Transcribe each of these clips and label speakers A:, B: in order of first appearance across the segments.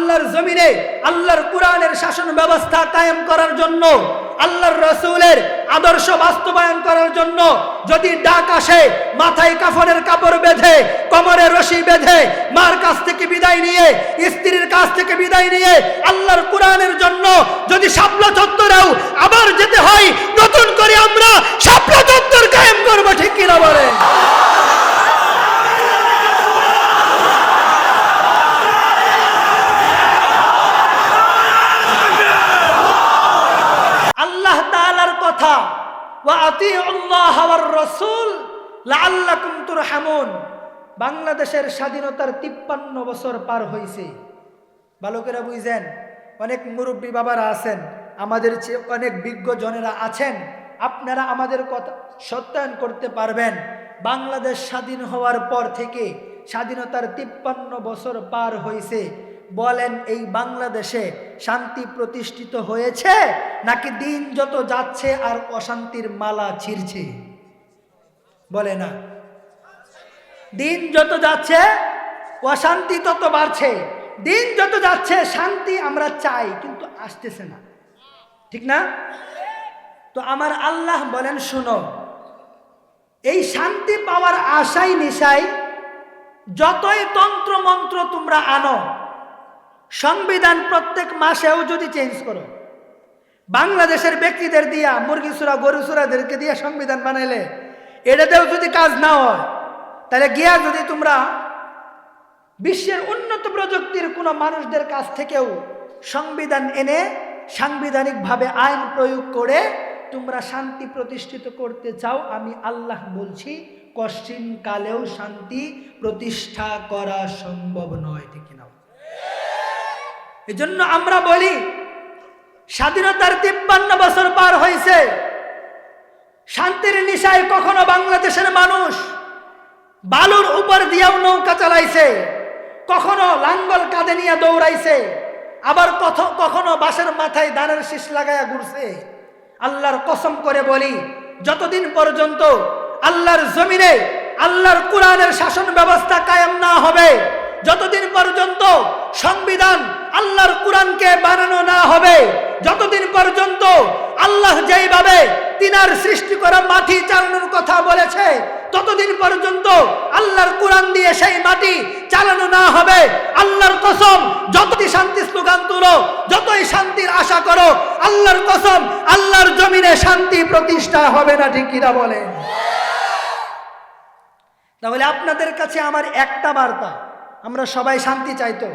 A: আল্লাহর জমিনে, আল্লাহর কোরআনের শাসন ব্যবস্থা কায়েম করার জন্য, আল্লাহর রসুলের আদর্শ বাস্তবায়ন করার জন্য যদি ডাক আসে, মাথায় কাফনের কাপড় বেঁধে, কোমরে রশি বেঁধে, মার কাছ থেকে বিদায় নিয়ে, স্ত্রীর কাছ থেকে বিদায় নিয়ে আল্লাহর কোরআনের জন্য যদি শাপলা চত্বরেও আবার যেতে হয়, নতুন করে আমরা শাপলা চত্বর কায়েম করব ঠিক কিনা বলে আল্লাহ তাআলার কথা ওয়া আতিউল্লাহ ওয়ার রাসূল লাআল্লাকুম তুরহামুন বাংলাদেশের স্বাধীনতার তিপ্পান্ন বছর পার হয়েছে বালকেরা বুঝছেন অনেক মুরব্বী বাবারা আছেন, আমাদের চেয়ে অনেক বিজ্ঞ জনেরা আছেন, আপনারা আমাদের কথা সত্যায়ন করতে পারবেন। বাংলাদেশ স্বাধীন হওয়ার পর থেকে স্বাধীনতার তিপ্পান্ন বছর পার হয়েছে বলেন, এই বাংলাদেশে শান্তি প্রতিষ্ঠিত হয়েছে নাকি দিন যত যাচ্ছে আর অশান্তির মালা ছিঁড়ছে? বলে না। দিন যত যাচ্ছে, অশান্তি তত বাড়ছে। দিন যত যাচ্ছে, শান্তি আমরা চাই, কিন্তু আসতেছে না। ঠিক না? তো আমার আল্লাহ বলেন, শুনো, এই শান্তি পাওয়ার আশাই নিশাই, যতই তন্ত্র মন্ত্র তোমরা আনো সংবিধান প্রত্যেক মাসেও যদি চেঞ্জ করো, বাংলাদেশের ব্যক্তিদের দিয়া মুরগি সুরা গরু সুরাদেরকে দিয়ে সংবিধান বানাইলে, এটাতেও যদি কাজ না হয়, তাহলে গিয়া যদি তোমরা বিশ্বের উন্নত প্রযুক্তির কোনো মানুষদের কাছ থেকেও সংবিধান এনে সাংবিধানিকভাবে আইন প্রয়োগ করে তোমরা শান্তি প্রতিষ্ঠিত করতে চাও, আমি আল্লাহ বলছি কশ্চিন কালেও শান্তি প্রতিষ্ঠা করা সম্ভব নয়, ঠিক না এজন্য আমরা বলি, স্বাধীনতার তিপ্পান্ন বছর পার হয়েছে। শান্তির নিশায় কখনো বাংলাদেশের মানুষ বালুর উপর দিয়েও নৌকা চালাইছে, কখনো লাঙ্গল কাঁধে নিয়ে দৌড়াইছে, আবার কখনো বাসের মাথায় দানের শীষ লাগায়া ঘুরছে। আল্লাহর কসম করে বলি, যতদিন পর্যন্ত আল্লাহর জমিনে, আল্লাহর কোরআনের শাসন ব্যবস্থা কায়েম না হবে, যতদিন পর্যন্ত সংবিধান আল্লাহর কোরআনকে বানানো না হবে, যতদিন পর্যন্ত আল্লাহ যেইভাবে তিনার সৃষ্টি করা মাটি চালানোর কথা বলেছে, ততদিন পর্যন্ত আল্লাহর কোরআন দিয়ে সেই মাটি চালানো না হবে। আল্লাহর কসম, যতই শান্তি স্লোগান তুলো, যতই শান্তির আশা করো, আল্লাহর কসম, আল্লাহর জমিনে শান্তি প্রতিষ্ঠা হবে না, ঠিক কিনা বলেন তাহলে আপনাদের কাছে আমার একটা বার্তা, আমরা সবাই শান্তি চাই তো?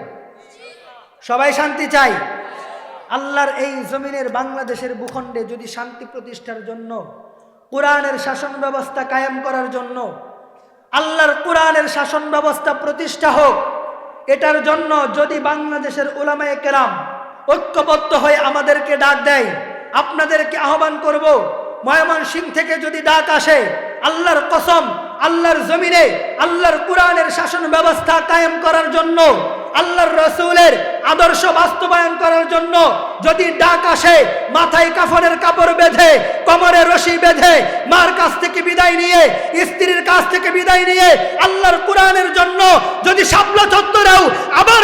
A: সবাই শান্তি চাই। আল্লাহর এই জমিনের বাংলাদেশের ভূখণ্ডে যদি শান্তি প্রতিষ্ঠার জন্য, কোরআনের শাসন ব্যবস্থা কায়েম করার জন্য, আল্লাহর কোরআনের শাসন ব্যবস্থা প্রতিষ্ঠা হোক, এটার জন্য যদি বাংলাদেশের ওলামায়ে কেরাম ঐক্যবদ্ধ হয়ে আমাদেরকে ডাক দেয়, আপনাদেরকে আহ্বান করব ময়মনসিং থেকে যদি ডাক আসে, আল্লাহর কসম, আল্লাহর জমিনে, আল্লাহর কোরআনের শাসন ব্যবস্থা কায়েম করার জন্য আল্লাহর রসুলের আদর্শ বাস্তবায়ন করার জন্য যদি ডাক আসে, মাথায় কাফনের কাপড় বেঁধে, কমরে রশি বেঁধে, মার কাছ থেকে বিদায় নিয়ে, স্ত্রীর কাছ থেকে বিদায় নিয়ে, আল্লাহর কোরআনের জন্য যদি সাবলা চত্বরেও আবার